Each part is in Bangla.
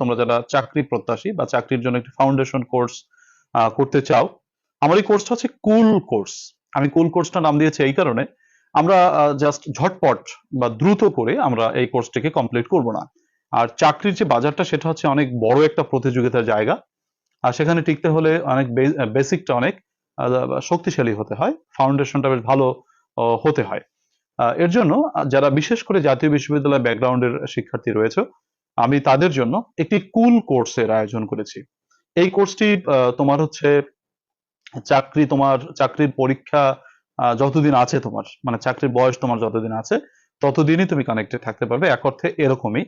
তোমরা যারা চাকরি প্রত্যাশী বা চাকরির জন্য একটি ফাউন্ডেশন কোর্স করতে চাও, আমার এই কোর্সটা হচ্ছে কুল কোর্স আমি কুল কোর্সটা নাম দিয়েছি এই কারণে। আমরা জাস্ট ঝটপট বা দ্রুত করে আমরা এই কোর্সটিকে কমপ্লিট করব না। আর চাকরির যে বাজারটা, সেটা হচ্ছে অনেক বড় একটা প্রতিযোগিতার জায়গা। আর সেখানে টিকতে হলে অনেক বেসিকটা অনেক শক্তিশালী হতে হয়। ফাউন্ডেশনটা বেশ ভালো হতে হয়। এর জন্য যারা বিশেষ করে জাতীয় বিশ্ববিদ্যালয় ব্যাকগ্রাউন্ডের শিক্ষার্থী রয়েছে আমি তাদের জন্য একটি কুল কোর্সের আয়োজন করেছি। এই কোর্সটি তোমার হচ্ছে চাকরি তোমার, চাকরির পরীক্ষা যতদিন আছে তোমার মানে চাকরির বয়স তোমার যতদিন আছে, ততদিনই তুমি কানেক্টেড থাকতে পারবে, এক অর্থে এরকমই।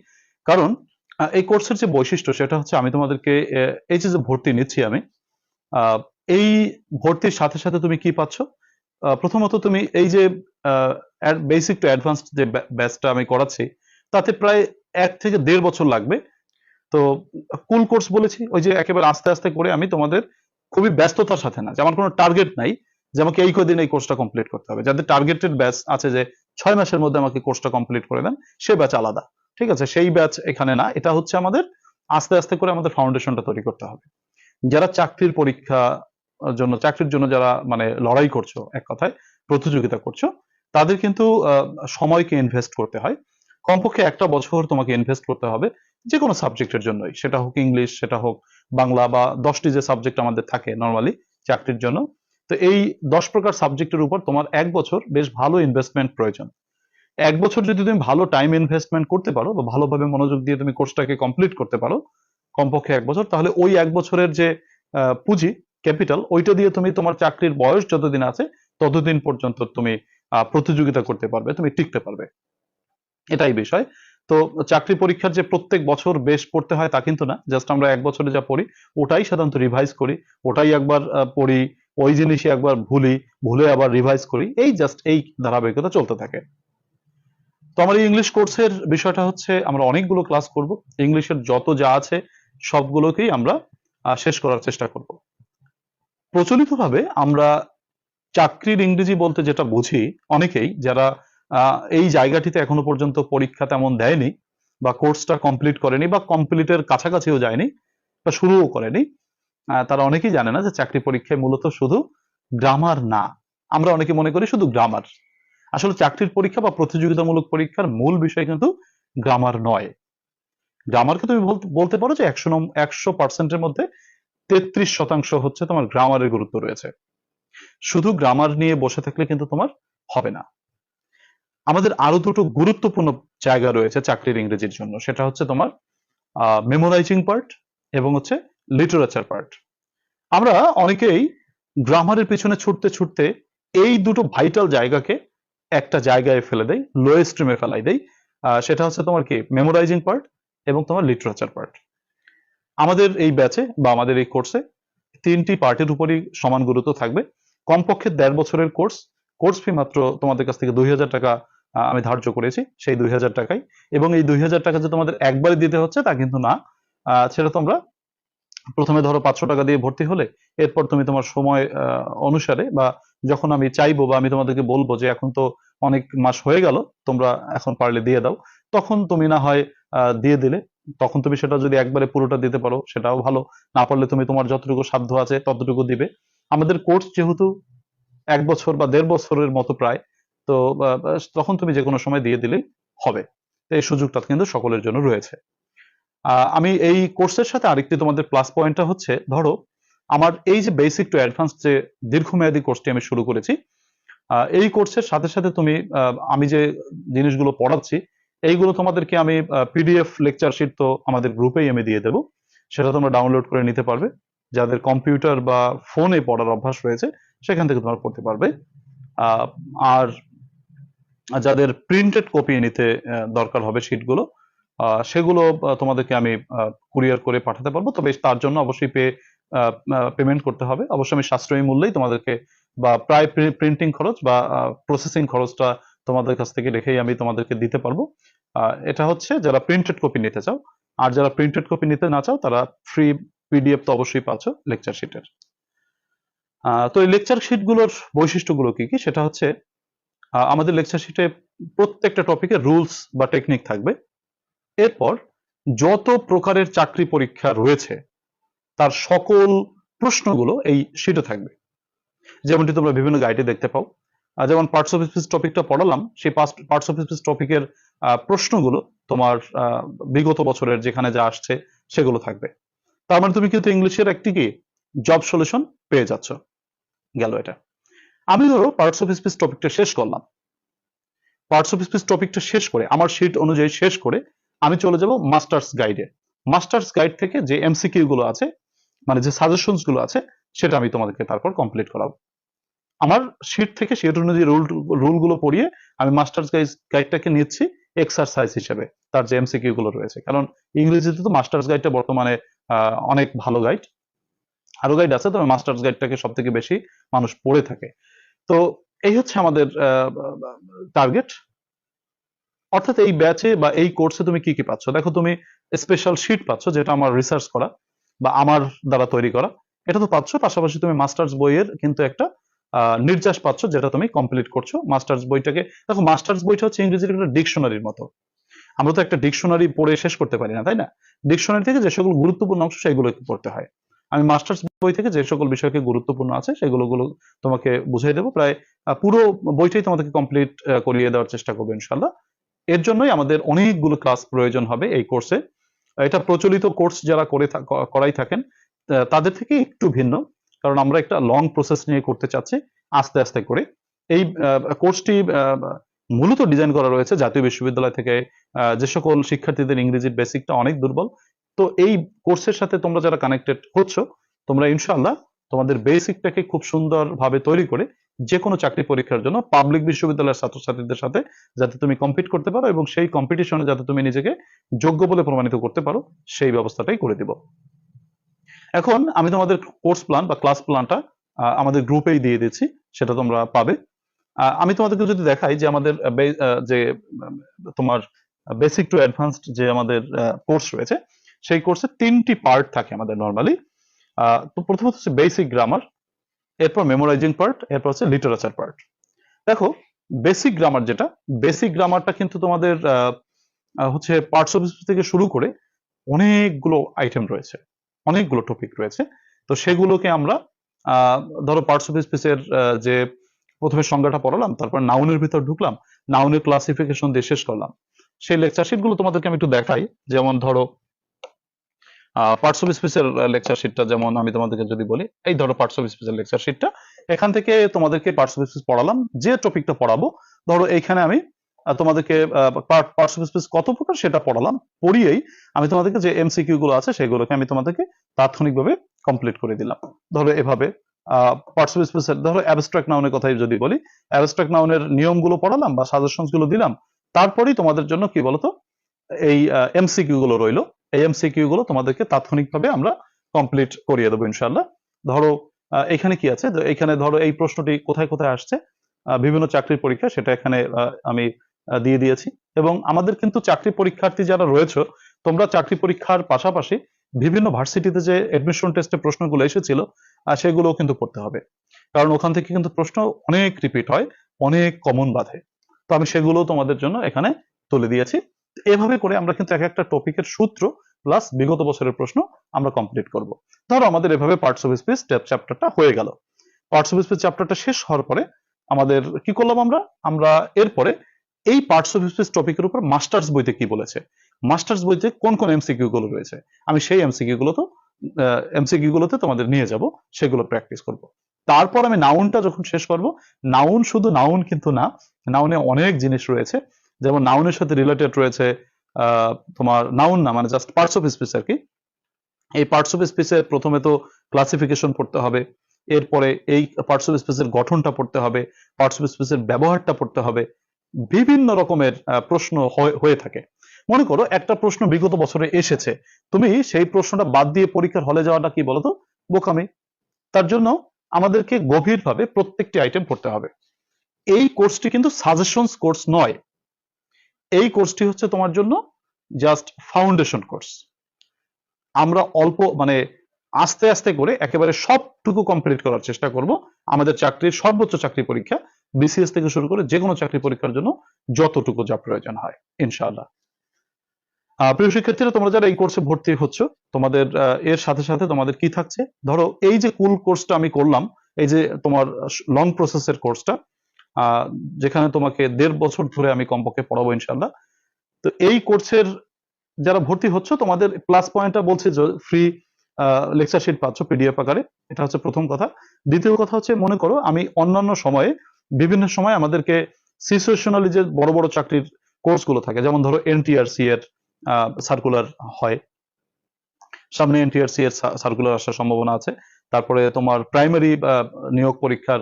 কারণ এই কোর্সের যে বৈশিষ্ট্য সেটা হচ্ছে আমি তোমাদেরকে এই যে ভর্তি নিচ্ছি আমি এই ভর্তির সাথে সাথে তুমি কি পাচ্ছ? প্রথমত তুমি এই যে বেসিক টু অ্যাডভান্সড যে ব্যাচটা আমি করাচ্ছি, তাতে প্রায় এক থেকে দেড় বছর লাগবে। তো কুল কোর্স বলেছি, ওই যে একেবারে আস্তে আস্তে করে আমি তোমাদের খুবই ব্যস্ততার সাথে না যেমন কোনো টার্গেট নাই, যে আমাকে এই কদিন এই কোর্সটা কমপ্লিট করতে হবে। যাদের টার্গেটেড ব্যাচ আছে যে ছয় মাসের মধ্যে আমাকে কোর্সটা কমপ্লিট করে দেন, সে ব্যাচ আলাদা, ঠিক আছে? সেই ব্যাচ এখানে না, এটা হচ্ছে আমাদের আস্তে আস্তে করে আমাদের ফাউন্ডেশনটা তৈরি করতে হবে। যারা চাকরির পরীক্ষা জন্য, চাকরির জন্য যারা মানে লড়াই করছ, এক কথায় প্রতিযোগিতা করছ, তাদের কিন্তু সময়কে ইনভেস্ট করতে হয়। কমপক্ষে একটা বছর তোমাকে ইনভেস্ট করতে হবে যে কোনো সাবজেক্টের জন্যই। সেটা হোক ইংলিশ সেটা হোক বাংলা বা দশটি যে সাবজেক্ট আমাদের থাকে নর্মালি চাকরির জন্য। তো এই দশ প্রকার সাবজেক্টের উপর তোমার এক বছর বেশ ভালো ইনভেস্টমেন্ট প্রয়োজন। এক বছর যদি তুমি ভালো টাইম ইনভেস্টমেন্ট করতে পারো বা ভালোভাবে মনোযোগ দিয়ে তুমি কোর্সটাকে কমপ্লিট করতে পারো, কমপক্ষে এক বছর, তাহলে ওই এক বছরের যে পুঁজি ক্যাপিটাল ওইটা দিয়ে তুমি তোমার চাকরির বয়স যতদিন আছে ততদিন পর্যন্ত তুমি প্রতিযোগিতা করতে পারবে, তুমি টিকতে পারবে। এটাই বিষয়। তো চাকরি পরীক্ষার যে প্রত্যেক বছর বেশ পড়তে হয় তা কিন্তু না জাস্ট আমরা এক বছরে যা পড়ি ওটাই সাধারণত রিভাইজ করি, ওটাই একবার পড়ি, ওই জিনিসই একবার ভুলি, ভুলে আবার রিভাইজ করি, এই জাস্ট এই ধারাবাহিকতা চলতে থাকে। তো আমার এই ইংলিশ কোর্সের বিষয়টা হচ্ছে আমরা অনেকগুলো ক্লাস করব ইংলিশের যত যা আছে সবগুলোকেই আমরা শেষ করার চেষ্টা করব। প্রচলিতভাবে আমরা চাকরির ইংরেজি বলতে যেটা বুঝি, অনেকেই যারা এই জায়গাটিতে এখনও পর্যন্ত পরীক্ষা তেমন দেয়নি বা কোর্সটা কমপ্লিট করেনি বা কমপ্লিটের কাছাকাছিও যায়নি বা শুরুও করেনি। তারা অনেকেই জানে না যে চাকরি পরীক্ষায় মূলত শুধু গ্রামার না, আমরা অনেকে মনে করি শুধু গ্রামার আসলে চাকরির পরীক্ষা বা প্রতিযোগিতামূলক পরীক্ষার মূল বিষয় কিন্তু গ্রামার নয়। গ্রামারকে তুমি বলতে- পারো যে একশো নম, একশো পার্সেন্টের মধ্যে তেত্রিশ শতাংশ হচ্ছে তোমার গ্রামারের গুরুত্ব রয়েছে। শুধু গ্রামার নিয়ে বসে থাকলে কিন্তু তোমার হবে না। আমাদের আরও দুটো গুরুত্বপূর্ণ জায়গা রয়েছে চাকরির ইংরেজির জন্য। সেটা হচ্ছে তোমার মেমোরাইজিং পার্ট এবং হচ্ছে লিটারেচার পার্ট আমরা অনেকেই গ্রামারের পিছনে ছুটতে ছুটতে এই দুটো ভাইটাল জায়গাকে একটা জায়গায় ফেলে দেই লোয়ে স্ট্রিমে ফেলাই আহ, সেটা হচ্ছে তোমার কি? মেমোরাইজিং পার্ট এবং তোমার লিটারেচার পার্ট আমাদের এই ব্যাচে বা আমাদের এই কোর্সে তিনটি পার্টের উপরই সমান গুরুত্ব থাকবে। কমপক্ষে দেড় বছরের কোর্স কোর্স ফি মাত্র তোমাদের কাছ থেকে দুই হাজার টাকা আমি ধার্য করেছি সেই দুই হাজার টাকাই। এবং এই দুই হাজার টাকা যে তোমাদের একবারে দিতে হচ্ছে তা কিন্তু না। সেটা তোমরা প্রথমে ধরো পাঁচশো টাকা দিয়ে ভর্তি হলে, এরপর তুমি তোমার সময় অনুসারে বা যখন আমি চাইব বা আমি তোমাদেরকে বলব যে এখন তো অনেক মাস হয়ে গেল, তোমরা এখন পারলে দিয়ে দাও। তখন তুমি না হয় দিয়ে দিলে, তখন তুমি সেটা যদি একবারে পুরোটা দিতে পারো, সেটাও ভালো। না পারলে তুমি তোমার যতটুকু সাধ্য আছে ততটুকু দিবে। আমাদের কোর্স যেহেতু এক বছর বা দেড় বছরের মতো প্রায় তো তখন তুমি যে কোনো সময় দিয়ে দিলেই হবে। এই সুযোগটা কিন্তু সকলের জন্য রয়েছে। আমি এই কোর্সের সাথে আরেকটি তোমাদের প্লাস পয়েন্টটা হচ্ছে, ধরো, আমার এই যে বেসিক টু অ্যাডভান্স যে দীর্ঘমেয়াদী কোর্সটি আমি শুরু করেছি এই কোর্সের সাথে সাথে তুমি আমি যে জিনিসগুলো পড়াচ্ছি, এইগুলো তোমাদেরকে আমি পিডিএফ লেকচার শিট তো আমাদের গ্রুপেই আমি দিয়ে দেবো। সেটা তোমরা ডাউনলোড করে নিতে পারবে। যাদের কম্পিউটার বা ফোনে পড়ার অভ্যাস রয়েছে, সেখান থেকে তোমরা পড়তে পারবে। আর যাদের প্রিন্টেড কপি নিতে দরকার হবে শিটগুলো সেগুলো তোমাদেরকে আমি কুরিয়ার করে পাঠাতে পারব। তবে তার জন্য অবশ্যই পে পেমেন্ট করতে হবে। অবশ্যই আমি সাশ্রয়ী মূল্যেই তোমাদেরকে, বা প্রায় প্রিন্টিং খরচ বা প্রসেসিং খরচটা তোমাদের কাছ থেকে রেখেই আমি তোমাদেরকে দিতে পারব। এটা হচ্ছে যারা প্রিন্টেড কপি নিতে চাও, আর যারা প্রিন্টেড কপি নিতে না চাও, তারা ফ্রি পিডিএফ তো অবশ্যই পাচ্ছ লেকচার শিটের তো এই লেকচার শিটগুলোর বৈশিষ্ট্যগুলো কি কি? সেটা হচ্ছে আমাদের লেকচার শিটে প্রত্যেকটা টপিকের রুলস বা টেকনিক থাকবে। এরপর যত প্রকারের চাকরি পরীক্ষা রয়েছে, তার সকল প্রশ্নগুলো এই শীটে থাকবে। যেমনটি তোমরা বিভিন্ন গাইডে দেখতে পাও। যেমন পার্টস অফ স্পিচ টপিকটা পড়ালাম, সেই পার্টস অফ স্পিচ টপিকের প্রশ্নগুলো তোমার বিগত বছরের যেখানে যা আসছে সেগুলো থাকবে। তার মানে তুমি কিন্তু ইংলিশের একটি কি? জব সলিউশন পেয়ে যাচ্ছ। গেল এটা। আমি ধরো পার্টস অফ স্পিচ টপিকটা শেষ করলাম। পার্টস অফ স্পিচ টপিকটা শেষ করে, আমার শিট অনুযায়ী শেষ করে আমি চলে যাব মাস্টার্স গাইডে মাস্টার্স গাইড থেকে যে এমসিকিউ গুলো আছে মানে যে সাজেশনসগুলো আছে, সেটা আমি তোমাদেরকে তারপর কমপ্লিট করাবো। আমার শিট থেকে শিট অনুযায়ী রুল রুলগুলো পড়িয়ে আমি মাস্টার্স গাইড গাইডটাকে নিচ্ছি এক্সারসাইজ হিসেবে, তার যে এমসিকিউ গুলো রয়েছে। কারণ ইংরেজিতে তো মাস্টার্স গাইডটা বর্তমানে অনেক ভালো গাইড আরও গাইড আছে, তবে মাস্টার্স গাইডটাকে সব থেকে বেশি মানুষ পড়ে থাকে। তো এই হচ্ছে আমাদের টার্গেট অর্থাৎ এই ব্যাচে বা এই কোর্সে তুমি কি কি পাচ্ছ? দেখো তুমি স্পেশাল শিট পাচ্ছ, যেটা আমার রিসার্চ করা বা আমার দ্বারা তৈরি করা। এটা তো পাচ্ছ, পাশাপাশি তুমি মাস্টার্স বইয়ের কিন্তু একটা নির্যাস পাচ্ছ, যেটা তুমি কমপ্লিট করছ। মাস্টার্স বইটাকে, দেখো মাস্টার্স বইটা হচ্ছে ইংরেজির একটা ডিকশনারির মতো। আমরা তো একটা ডিকশনারি পড়ে শেষ করতে পারি না, তাই না? ডিকশনারি থেকে যে সকল গুরুত্বপূর্ণ অংশ সেগুলো পড়তে হয়। আমি মাস্টার্স বই থেকে যে সকল বিষয়কে গুরুত্বপূর্ণ আছে সেগুলো গুলো তোমাকে বুঝিয়ে দেবো। প্রায় পুরো বইটাই তোমাদেরকে কমপ্লিট করিয়ে দেওয়ার চেষ্টা করব ইনশাল্লাহ এর জন্যই আমাদের অনেকগুলো ক্লাস প্রয়োজন হবে এই কোর্সে এটা প্রচলিত কোর্স যারা করে করাই থাকেন তাদের থেকে একটু ভিন্ন। কারণ আমরা একটা লং প্রসেস নিয়ে করতে চাচ্ছি আস্তে আস্তে করে। এই কোর্সটি মূলত ডিজাইন করা রয়েছে জাতীয় বিশ্ববিদ্যালয় থেকে যে সকল শিক্ষার্থীদের ইংরেজির বেসিকটা অনেক দুর্বল। তো এই কোর্সের সাথে তোমরা যারা কানেক্টেড হচ্ছ, তোমরা ইনশাল্লাহ তোমাদের বেসিকটাকে খুব সুন্দরভাবে তৈরি করে যে কোনো চাকরি পরীক্ষার জন্য পাবলিক বিশ্ববিদ্যালয়ের ছাত্রছাত্রীদের সাথে যাতে তুমি কম্পিট করতে পারো এবং সেই কম্পিটিশনে যাতে তুমি নিজেকে যোগ্য বলে প্রমাণিত করতে পারো, সেই ব্যবস্থাটাই করে দিব। এখন আমি তোমাদের কোর্স প্ল্যান বা ক্লাস প্ল্যানটা আমাদের গ্রুপেই দিয়ে দিচ্ছি, সেটা তোমরা পাবে। আমি তোমাদেরকে যদি দেখাই যে আমাদের যে তোমার বেসিক টু অ্যাডভান্সড যে আমাদের কোর্স রয়েছে সেই কোর্সে তিনটি পার্ট থাকে আমাদের নর্মালি তো প্রথমত হচ্ছে বেসিক গ্রামার এরপর মেমোরাইজিং পার্ট এরপর হচ্ছে লিটারেচার পার্ট দেখো বেসিক গ্রামার যেটা বেসিক গ্রামারটা কিন্তু তোমাদের হচ্ছে পার্টস অফ থেকে শুরু করে অনেকগুলো আইটেম রয়েছে, অনেকগুলো টপিক রয়েছে। তো সেগুলোকে আমরা ধরো পার্টস অফ স্পিচের যে প্রথমে সংজ্ঞাটা পড়ালাম, তারপর নাউনের ভিতর ঢুকলাম নাউনের ক্লাসিফিকেশন দিয়ে শেষ করলাম। সেই লেকচার শিটগুলো তোমাদেরকে আমি একটু দেখাই। যেমন ধরো পার্টস অফ স্পিচের লেকচার শিটটা যেমন আমি তোমাদেরকে যদি বলি, এই ধরো পার্টস অফ স্পিচের লেকচার শিটটা এখান থেকে তোমাদেরকে পার্টস অফ স্পিচ পড়ালাম, যে টপিকটা পড়াবো, ধরো এইখানে আমি তোমাদেরকে পার্টস অফ স্পিচ কত প্রকার সেটা পড়ালাম, পড়িয়েই আমি তোমাদেরকে যে এমসিকিউ গুলো আছে সেগুলোকে আমি তোমাদেরকে তাৎক্ষণিকভাবে কমপ্লিট করে দিলাম। ধরো এভাবে পার্টস অফ স্পিচের ধরো অ্যাবস্ট্রাক্ট নাউনের কথাই যদি বলি অ্যাবস্ট্রাক্ট নাউনের নিয়মগুলো পড়ালাম বা সাজেশনসগুলো দিলাম, তারপরেই তোমাদের জন্য কি বলতো এই এমসিকিউ গুলো রইল। এই এমসিকিউ গুলো তোমাদেরকে তাৎক্ষণিকভাবে আমরা কমপ্লিট করিয়ে দেবো ইনশাল্লাহ ধরো এখানে কি আছে? এখানে ধরো এই প্রশ্নটি কোথায় কোথায় আসছে? বিভিন্ন চাকরির পরীক্ষা সেটা এখানে আমি দিয়ে দিয়েছি। এবং আমাদের কিন্তু চাকরি পরীক্ষার্থী যারা রয়েছে তোমরা চাকরি পরীক্ষার পাশাপাশি বিভিন্ন ভার্সিটিতে যে এডমিশন টেস্টে প্রশ্নগুলো এসেছিল আহ, সেগুলোও কিন্তু পড়তে হবে। কারণ ওখান থেকে কিন্তু প্রশ্ন অনেক রিপিট হয় অনেক কমন বাধে। তো আমি সেগুলো তোমাদের জন্য এখানে তুলে দিয়েছি। এভাবে করে আমরা কিন্তু এক একটা টপিকের সূত্র প্লাস বিগত বছরের প্রশ্ন আমরা কমপ্লিট করব। ধরো আমাদের এভাবে পার্টস অফ স্পিচ চ্যাপ্টারটা হয়ে গেল। পার্টস অফ স্পিচ চ্যাপ্টারটা শেষ হওয়ার পরে আমাদের কি করলাম আমরা? আমরা এরপরে এই পার্টস অফ স্পিচ টপিকের উপর মাস্টার্স বইতে কি বলেছে? মাস্টার্স বইতে কোন কোন এমসিকিউ গুলো রয়েছে? আমি সেই এমসিকিউ গুলো তো এমসিকিউ গুলোতে তোমাদের নিয়ে যাব, সেগুলো প্র্যাকটিস করব। তারপর আমি নাউনটা যখন শেষ করব নাউন শুধু নাউন কিন্তু না নাউনে অনেক জিনিস রয়েছে। যেমন নাউনের সাথে রিলেটেড রয়েছে তোমার নাউন না মানে জাস্ট পার্টস অফ স্পিচ আর কি এই পার্টস অফ স্পিচের প্রথমে তো ক্লাসিফিকেশন পড়তে হবে, এরপরে এই পার্টস অফ স্পিচের গঠনটা পড়তে হবে পার্টস অফ স্পিচের ব্যবহারটা পড়তে হবে, বিভিন্ন রকমের প্রশ্ন হয়ে- থাকে। মনে করো একটা প্রশ্ন বিগত বছরে এসেছে, তুমি সেই প্রশ্নটা বাদ দিয়ে পরীক্ষার হলে যাওয়াটা কি বলতো? বোকামি। তার জন্য আমাদেরকে গভীরভাবে প্রত্যেকটি আইটেম পড়তে হবে। এই কোর্সটি কিন্তু সাজেশনস কোর্স নয়। এই কোর্সটি হচ্ছে তোমার জন্য জাস্ট ফাউন্ডেশন কোর্স আমরা অল্প মানে আস্তে আস্তে করে একেবারে সবটুকু কমপ্লিট করার চেষ্টা করব। আমাদের চাকরির সর্বোচ্চ চাকরি পরীক্ষা বিসিএস থেকে শুরু করে যে কোনো চাকরি পরীক্ষার জন্য যতটুকু যা প্রয়োজন হয়, ইনশাআল্লাহ। প্রিয় শিক্ষার্থীরা, তোমরা যারা এই কোর্সে ভর্তি হচ্ছ, তোমাদের এর সাথে সাথে তোমাদের কি থাকছে? ধরো এই যে কুল কোর্সটা আমি করলাম, এই যে তোমার লং প্রসেসের কোর্সটা যেখানে তোমাকে দেড় বছর ধরে আমি কমপক্ষে পড়াবো ইনশাল্লাহ তো এই কোর্সের যারা ভর্তি হচ্ছে, তোমাদের প্লাস পয়েন্টটা বলছে যে ফ্রি লেকচার শিট পাচ্ছ পিডিএফ আকারে। এটা হচ্ছে প্রথম কথা। দ্বিতীয় কথা হচ্ছে, মনে করো আমি অন্যান্য সময়ে, বিভিন্ন সময় আমাদেরকে সিচুয়েশনালি যে বড় বড় চাকরির কোর্সগুলো থাকে, যেমন ধরো এনটিআরসি এর সার্কুলার হয়। সামনে এনটিআরসি এর সার্কুলার আসার সম্ভাবনা আছে। তারপরে তোমার প্রাইমারি নিয়োগ পরীক্ষার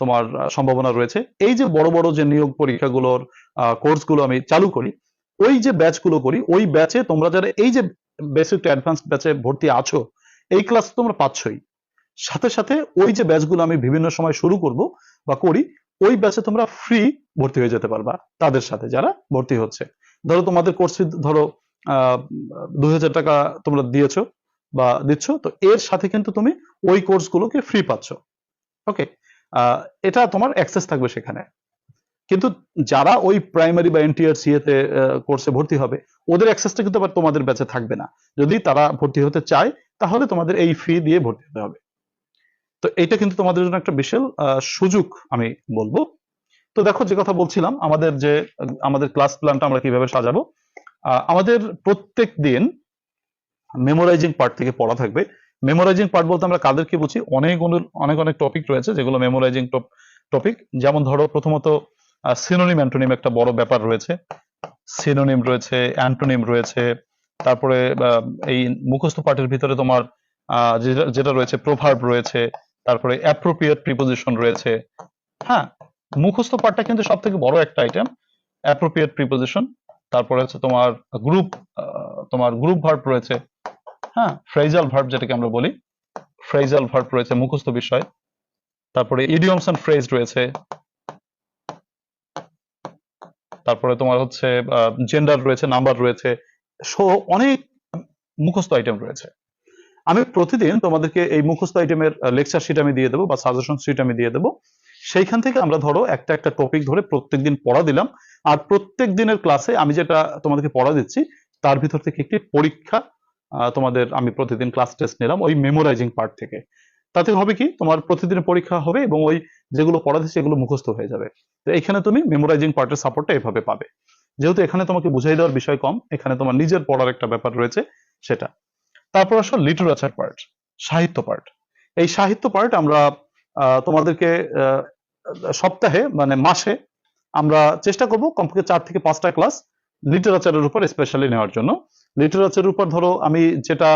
তোমার সম্ভাবনা রয়েছে। এই যে বড় বড় যে নিয়োগ পরীক্ষাগুলোর কোর্সগুলো আমি চালু করি, ওই যে ব্যাচগুলো করি, ওই ব্যাচে তোমরা যারা, এই যে বেসিক টু অ্যাডভান্স ব্যাচে ভর্তি আছো, এই ক্লাস তোমরা পাচ্ছই। সাথে সাথে ওই যে ব্যাচগুলো আমি বিভিন্ন সময় শুরু করব বা করি, ওই ব্যাচে তোমরা ফ্রি ভর্তি হয়ে যেতে পারবা তাদের সাথে যারা ভর্তি হচ্ছে। ধরো তোমাদের কোর্স ধরো দুই হাজার টাকা তোমরা দিয়েছ বা দিচ্ছ, তো এর সাথে কিন্তু তুমি ওই কোর্সগুলোকে ফ্রি পাচ্ছ। ওকে এটা তোমার অ্যাক্সেস থাকবে সেখানে। কিন্তু যারা ওই প্রাইমারি বা এনটিআরসি তে কোর্সে ভর্তি হবে, ওদের অ্যাক্সেসটা কিন্তু আবার তোমাদের ব্যাচে থাকবে না। যদি তারা ভর্তি হতে চায়, তাহলে তোমাদের এই ফি দিয়ে ভর্তি হতে হবে। তো এটা কিন্তু তোমাদের জন্য একটা বিশাল সুযোগ আমি বলব। তো দেখো যে কথা বলছিলাম, আমাদের যে, আমাদের ক্লাস প্ল্যানটা আমরা কীভাবে সাজাবো আমাদের প্রত্যেক দিন মেমোরাইজিং পার্ট থেকে পড়া থাকবে। মেমোরাইজিং পার্ট বলতে আমরা কাদেরকে বুঝি, অনেক অনু- অনেক অনেক টপিক রয়েছে যেগুলো মেমোরাইজিং টপিক যেমন ধরো প্রথমত সিনোনিম অ্যান্টোনিম একটা বড় ব্যাপার রয়েছে। সিনোনিম রয়েছে অ্যান্টোনিম রয়েছে। তারপরে এই মুখস্থ পাঠের ভিতরে তোমার যেটা রয়েছে প্রভাব রয়েছে। তারপরে অ্যাপ্রোপ্রিয়েট প্রিপোজিশন রয়েছে। হ্যাঁ মুখস্থ পাঠটা কিন্তু সব থেকে বড় একটা আইটেম অ্যাপ্রোপ্রিয়েট প্রিপোজিশন তারপরে হচ্ছে তোমার গ্রুপ তোমার গ্রুপ ভার্ব রয়েছে। হ্যাঁ ফ্রেজাল ভার্ব যেটাকে আমরা বলি ফ্রেজাল ভার্ব রয়েছে মুখস্থ বিষয়, তারপরে ইডিয়মস এন্ড ফ্রেজ রয়েছে, তারপরে তোমার হচ্ছে জেন্ডার রয়েছে নাম্বার রয়েছে, সো অনেক মুখস্থ আইটেম রয়েছে। আমি প্রতিদিন তোমাদেরকে এই মুখস্থ আইটেমের লেকচার শিট আমি দিয়ে দেবো বা সাজেশন শিট আমি দিয়ে দেবো। সেইখান থেকে আমরা ধরো একটা একটা টপিক ধরে প্রত্যেকদিন পড়া দিলাম, আর প্রত্যেক দিনের ক্লাসে আমি যেটা তোমাদেরকে পড়া দিচ্ছি, তার ভিতর থেকে একটি পরীক্ষা তোমাদের আমি প্রতিদিন ক্লাস টেস্ট নিলাম ওই মেমোরাইজিং পার্ট থেকে। তাতে হবে কি? তোমার প্রতিদিন পরীক্ষা হবে এবং ওই যেগুলো পড়া দিচ্ছে এগুলো মুখস্থ হয়ে যাবে। তো এখানে তুমি মেমোরাইজিং পার্টের সাপোর্টটা এভাবে পাবে। যেহেতু এখানে তোমাকে বুঝাই দেওয়ার বিষয় কম, এখানে তোমার নিজের পড়ার একটা ব্যাপার রয়েছে সেটা। তারপর আসো লিটারেচার পার্ট সাহিত্য পার্ট এই সাহিত্য পার্ট আমরা তোমাদেরকে সপ্তাহে মানে মাসে আমরা চেষ্টা করব কমপক্ষে চার থেকে পাঁচটা ক্লাস লিটারেচারের উপর স্পেশালি নেওয়ার জন্য। লিটারেচারের উপর ধরো আমি যেটা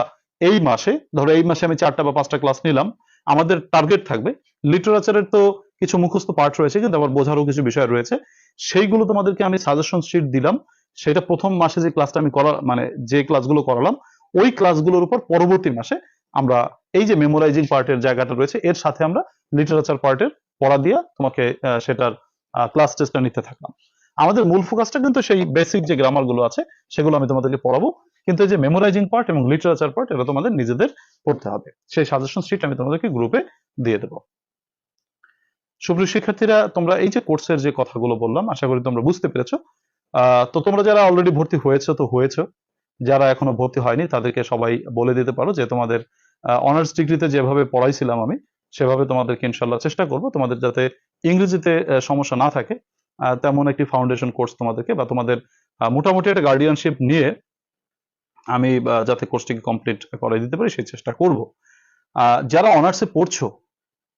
এই মাসে, ধরো এই মাসে আমি চারটা বা পাঁচটা ক্লাস নিলাম, আমাদের টার্গেট থাকবে। লিটারেচারের তো কিছু মুখস্থ পার্ট রয়েছে, কিন্তু আবার বোঝারও কিছু বিষয় রয়েছে। সেইগুলো তোমাদেরকে আমি সাজেশন শিট দিলাম। সেটা প্রথম মাসে যে ক্লাসটা আমি করা মানে যে ক্লাসগুলো করালাম, ওই ক্লাসগুলোর উপর পরবর্তী মাসে আমরা এই যে মেমোরাইজিং পার্টের জায়গাটা রয়েছে, এর সাথে আমরা লিটারেচার পার্টের পড়া দিয়া তোমাকে সেটার ক্লাস টেস্টটা নিতে থাকলাম। আমাদের মূল ফোকাসটা কিন্তু সেই বেসিক যে গ্রামারগুলো আছে, সেগুলো আমি তোমাদেরকে পড়াবো। কিন্তু যে মেমোরাইজিং পার্ট এবং লিটারেচার পার্ট এটা তোমাদের নিজেদের পড়তে হবে। সেই সাজেশন শিট আমি তোমাদেরকে গ্রুপে দিয়ে দেবো। সুপ্রিয় শিক্ষার্থীরা, তোমরা এই যে কোর্সের যে কথাগুলো বললাম, আশা করি তোমরা বুঝতে পেরেছ। তো তোমরা যারা অলরেডি ভর্তি হয়েছে, তো হয়েছে। যারা এখনও ভর্তি হয়নি, তাদেরকে সবাই বলে দিতে পারো যে তোমাদের অনার্স ডিগ্রিতে যেভাবে পড়াইছিলাম আমি, সেভাবে তোমাদেরকে ইনশাল্লাহ চেষ্টা করব। তোমাদের যাতে ইংরেজিতে সমস্যা না থাকে তেমন একটি ফাউন্ডেশন কোর্স তোমাদেরকে বা তোমাদের মোটামুটি একটা গার্ডিয়ানশিপ নিয়ে আমি যাতে কোর্সটিকে কমপ্লিট করে দিতে পারি সেই চেষ্টা করব। যারা অনার্সে পড়ছো,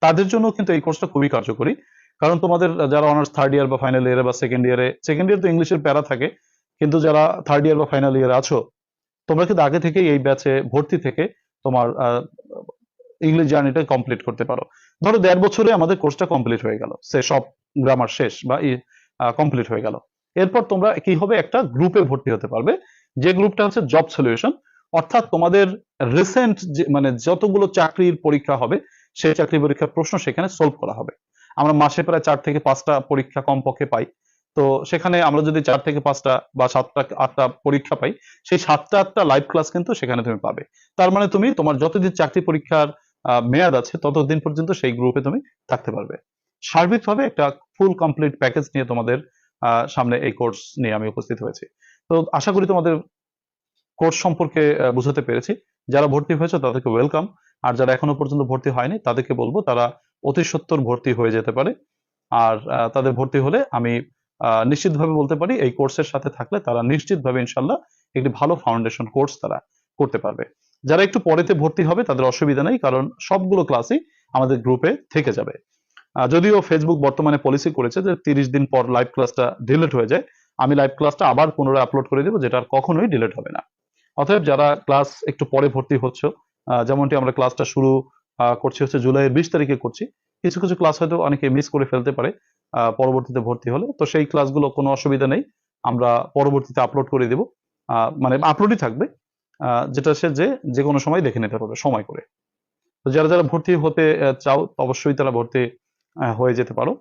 তাদের জন্য কিন্তু এই কোর্সটা খুবই কার্যকরী। কারণ তোমাদের যারা অনার্স থার্ড ইয়ার বা ফাইনাল ইয়ারে বা সেকেন্ড ইয়ারে সেকেন্ড ইয়ার তো ইংলিশের প্যারা থাকে, কিন্তু যারা থার্ড ইয়ার বা ফাইনাল ইয়ারে আছো, তোমরা কিন্তু আগে থেকে এই ব্যাচে ভর্তি থেকে তোমার ইংলিশ জার্নিটা কমপ্লিট করতে পারো। ধরো দেড় বছরে আমাদের কোর্সটা কমপ্লিট হয়ে গেল, সে সব গ্রামার শেষ বা কমপ্লিট হয়ে গেল। এরপর তোমরা কি হবে? একটা গ্রুপে ভর্তি হতে পারবে। যে গ্রুপটা হচ্ছে জব সলিউশন অর্থাৎ তোমাদের রিসেন্ট মানে যতগুলো চাকরির পরীক্ষা হবে, সেই চাকরি পরীক্ষার প্রশ্ন সেখানে সলভ করা হবে। আমরা মাসে প্রায় চার থেকে পাঁচটা পরীক্ষা কমপক্ষে পাই। তো সেখানে আমরা যদি চার থেকে পাঁচটা বা সাতটা, আটটা পরীক্ষা পাই, সেই সাতটা, আটটা লাইভ ক্লাস কিন্তু সেখানে তুমি পাবে। তার মানে তুমি তোমার যতদিন চাকরি পরীক্ষার মেয়াদ আছে, ততদিন পর্যন্ত সেই গ্রুপে তুমি থাকতে পারবে। সার্বিকভাবে একটা ফুল কমপ্লিট প্যাকেজ নিয়ে তোমাদের সামনে এই কোর্স নিয়ে আমি উপস্থিত হয়েছি। তো আশা করি তোমাদের কোর্স সম্পর্কে বুঝাতে পেরেছি। যারা ভর্তি হয়েছে তাদেরকে ওয়েলকাম আর যারা এখনও পর্যন্ত ভর্তি হয়নি, তাদেরকে বলব তারা অতি সত্তর ভর্তি হয়ে যেতে পারে। আর তাদের ভর্তি হলে আমি নিশ্চিতভাবে বলতে পারি, এই কোর্সের সাথে থাকলে তারা নিশ্চিতভাবে ইনশাল্লাহ একটি ভালো ফাউন্ডেশন কোর্স তারা করতে পারবে। যারা একটু পরেতে ভর্তি হবে তাদের অসুবিধা নেই, কারণ সবগুলো ক্লাসই আমাদের গ্রুপে থেকে যাবে। যদিও ফেসবুক বর্তমানে পলিসি করেছে যে তিরিশ দিন পর লাইভ ক্লাসটা ডিলিট হয়ে যায়, আমি লাইভ ক্লাসটা আবার পুনরায় আপলোড করে দেবো, যেটা কখনোই ডিলিট হবে না। অতএব যারা ক্লাস একটু পরে ভর্তি হচ্ছ যেমনটি আমরা ক্লাসটা শুরু করছি হচ্ছে জুলাইয়ের বিশ তারিখে করছি, কিছু কিছু ক্লাস হয়তো অনেকে মিস করে ফেলতে পারে পরবর্তীতে ভর্তি হলে। তো সেই ক্লাসগুলো কোনো অসুবিধা নেই, আমরা পরবর্তীতে আপলোড করে দেব। মানে আপলোডই থাকবে যেটা সে যে যে কোনো সময় দেখে নিতে পারবে, সময় করে। তো যারা যারা ভর্তি হতে চাও, অবশ্যই তারা ভর্তি হয়ে যেতে পারো।